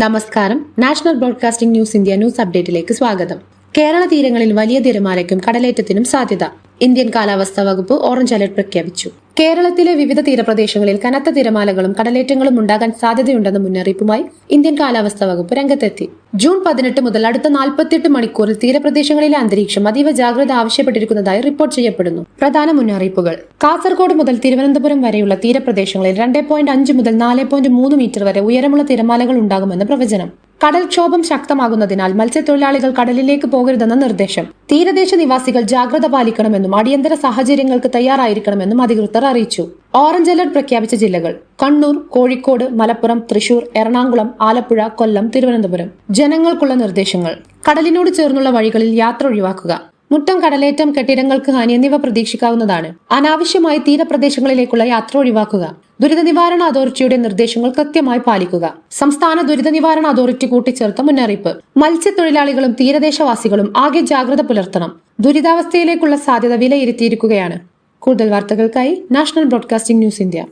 നമസ്കാരം. National broadcasting news India news അപ്ഡേറ്റിലേക്ക് സ്വാഗതം. കേരള തീരങ്ങളിൽ വലിയ തിരമാലയ്ക്കും കടലേറ്റത്തിനും സാധ്യത. ഇന്ത്യൻ കാലാവസ്ഥാ വകുപ്പ് ഓറഞ്ച് അലർട്ട് പ്രഖ്യാപിച്ചു. കേരളത്തിലെ വിവിധ തീരപ്രദേശങ്ങളിൽ കനത്ത തിരമാലകളും കടലേറ്റങ്ങളും ഉണ്ടാകാൻ സാധ്യതയുണ്ടെന്ന മുന്നറിയിപ്പുമായി ഇന്ത്യൻ കാലാവസ്ഥാ വകുപ്പ് രംഗത്തെത്തി. ജൂൺ പതിനെട്ട് മുതൽ അടുത്ത നാൽപ്പത്തിയെട്ട് മണിക്കൂറിൽ തീരപ്രദേശങ്ങളിലെ അന്തരീക്ഷം അതീവ ജാഗ്രത ആവശ്യപ്പെട്ടിരിക്കുന്നതായി റിപ്പോർട്ട് ചെയ്യപ്പെടുന്നു. പ്രധാന മുന്നറിയിപ്പുകൾ. കാസർഗോഡ് മുതൽ തിരുവനന്തപുരം വരെയുള്ള തീരപ്രദേശങ്ങളിൽ രണ്ട് പോയിന്റ് അഞ്ച് മുതൽ നാല് പോയിന്റ് മൂന്ന് മീറ്റർ വരെ ഉയരമുള്ള തിരമാലകൾ ഉണ്ടാകുമെന്ന് പ്രവചനം. കടൽക്ഷോഭം ശക്തമാകുന്നതിനാൽ മത്സ്യത്തൊഴിലാളികൾ കടലിലേക്ക് പോകരുതെന്ന നിർദ്ദേശം. തീരദേശ നിവാസികൾ ജാഗ്രത പാലിക്കണമെന്നും അടിയന്തര സാഹചര്യങ്ങൾക്ക് തയ്യാറായിരിക്കണമെന്നും അധികൃതർ അറിയിച്ചു. ഓറഞ്ച് അലർട്ട് പ്രഖ്യാപിച്ച ജില്ലകൾ കണ്ണൂർ കോഴിക്കോട് മലപ്പുറം തൃശൂർ എറണാകുളം ആലപ്പുഴ കൊല്ലം തിരുവനന്തപുരം. ജനങ്ങൾക്കുള്ള നിർദ്ദേശങ്ങൾ. കടലിനോട് ചേർന്നുള്ള വഴികളിൽ യാത്ര ഒഴിവാക്കുക. മുട്ടം കടലേറ്റം കെട്ടിടങ്ങൾക്ക് ഹാനി എന്നിവ പ്രതീക്ഷിക്കാവുന്നതാണ്. അനാവശ്യമായി തീരപ്രദേശങ്ങളിലേക്കുള്ള യാത്ര ഒഴിവാക്കുക. ദുരിത നിവാരണ അതോറിറ്റിയുടെ നിർദ്ദേശങ്ങൾ കൃത്യമായി പാലിക്കുക. സംസ്ഥാന ദുരിത നിവാരണ അതോറിറ്റി കൂട്ടിച്ചേർത്ത മുന്നറിയിപ്പ്. മത്സ്യത്തൊഴിലാളികളും തീരദേശവാസികളും ആകെ ജാഗ്രത പുലർത്തണം. ദുരിതാവസ്ഥയിലേക്കുള്ള സാധ്യത വിലയിരുത്തിയിരിക്കുകയാണ്. കൂടുതൽ വാർത്തകൾക്കായി നാഷണൽ ബ്രോഡ്കാസ്റ്റിംഗ് ന്യൂസ് ഇന്ത്യ.